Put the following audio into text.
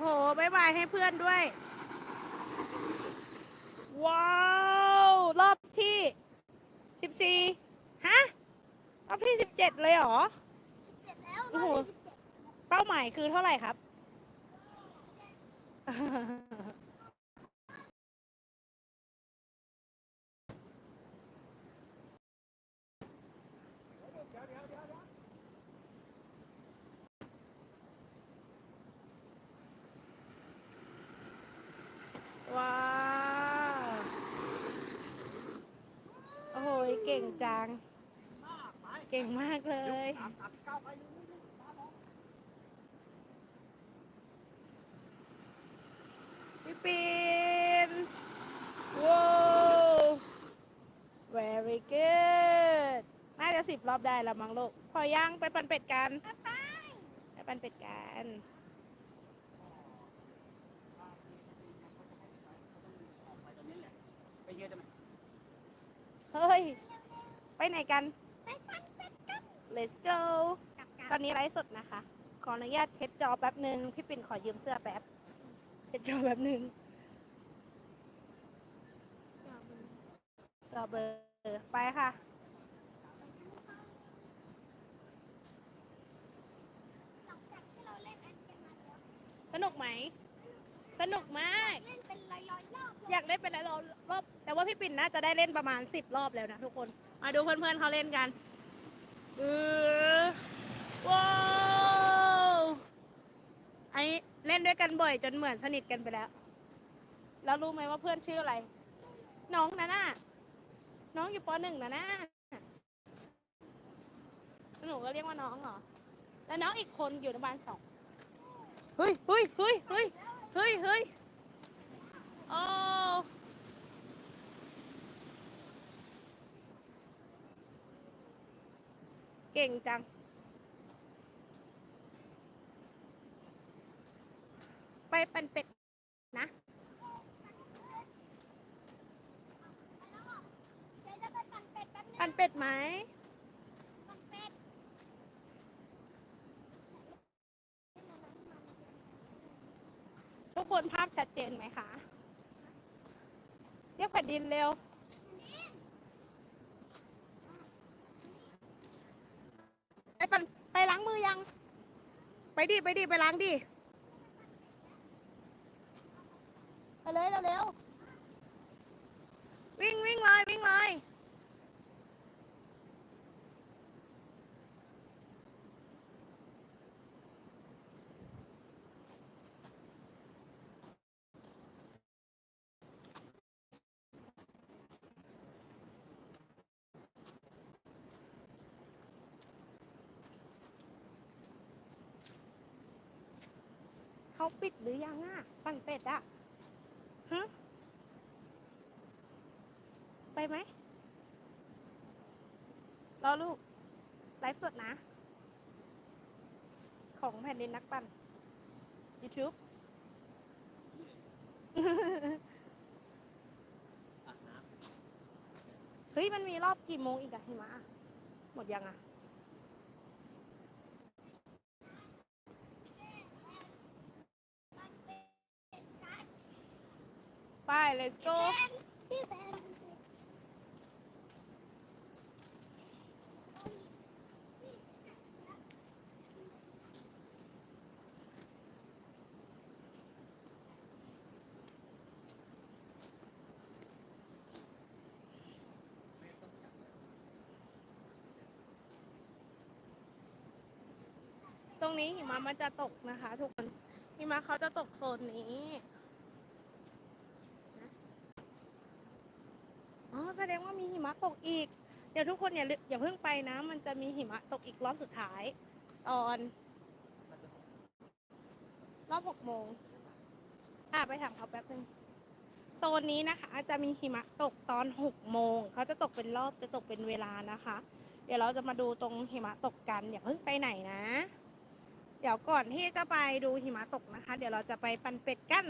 โหบายบายให้เพื่อนด้วย ว้าว รอบที่สิบสี่ฮะ รอบที่สิบเจ็ดเลยเหรอเจ็ดแล้วโอ้โห เป้าหมายคือเท่าไหร่ครับ ว้าว โอ้โห เก่งจัง เก่งมากเลยพี่ปินว้าว very good น่าจะสิบรอบได้แล้วมั้งลูก พอย่างไปปันเป็ดกัน ไปปันเป็ดกัน ไปเยอะจัง เฮ้ย ไปไหนกัน ไปปั่นเป็ดกัน let's go กลับตกัอนนนี้ไลฟ์สดนะคะ ขออนุญาตเช็ดจอแป๊บหนึ่งพี่ปิ่นขอยืมเสื้อแป๊บ เช็ดจอแป๊บหนึ่งรอเบอร์ไปค่ะ หลังจากที่เราเล่นอันนี้กันมาแล้วสนุกไหม สนุกมาก เล่นเป็นร้อยๆรอบเลยอยากเล่นเป็นหลายรอบรอบแต่ว่าพี่ปิ่นน่าจะได้เล่นประมาณสิบรอบแล้วนะทุกคน มาดูเพื่อนๆเขาเล่นกันเออว้าวไอนนี้เล่นด้วยกันบ่อยจนเหมือนสนิทกันไปแล้ว แล้วรู้ไหมว่าเพื่อนชื่ออะไร น้องนะน่ะน้องอยู่ปหนึ่งนะน่ะหนูก็เรียกว่าน้องเหรอ แล้วน้องอีกคนอยู่ในบ้านสอง เฮ้ยเฮ้ยเฮ้ยเฮ้ยเฮ้ยเฮ้ยโอ้ เก่งจังไปเป็นเป็ดนะเดี๋ยวจะไปปั่นเป็ดแป๊บนึงปันเป็ดไหมปั่นเป็ดทุกคนภาพชัดเจนไหมคะ เรียกแผ่นดินเร็ว ไปปันไปล้างมือยัง ไปดิไปดิไปล้างดิไปเลยเร็วๆวิ่งวิ่งเลยวิ่งเลย เขาปิดหรือยังอะปั่นเป็ดอะฮะไปไหมรอลูก ไลฟ์สดนะ ของแผ่นดินนักปั่น YouTube เฮ้ย มันมีรอบกี่โมงอีกอะหิมะอะหมดยังอะ ไป let's go ตรงนี้หิมะมันจะตกนะคะ ทุกคนหิมะเขาจะตกโซนนี้นะ อ๋อแสดงว่ามีหิมะตกอีก เดี๋ยวทุกคนอย่าลือย่าเพิ่งไปนะ มันจะมีหิมะตกอีกรอบสุดท้าย ตอน รอบหกโมงอะไปถามเขาแป๊บนึงโซนนี้นะคะจะมีหิมะตกตอนหกโมงเขาจะตกเป็นรอบจะตกเป็นเวลานะคะ เดี๋ยวเราจะมาดูตรงหิมะตกกันอย่าเพิ่งไปไหนนะ เดี๋ยวก่อนที่จะไปดูหิมะตกนะคะ เดี๋ยวเราจะไปปันเป็ดกัน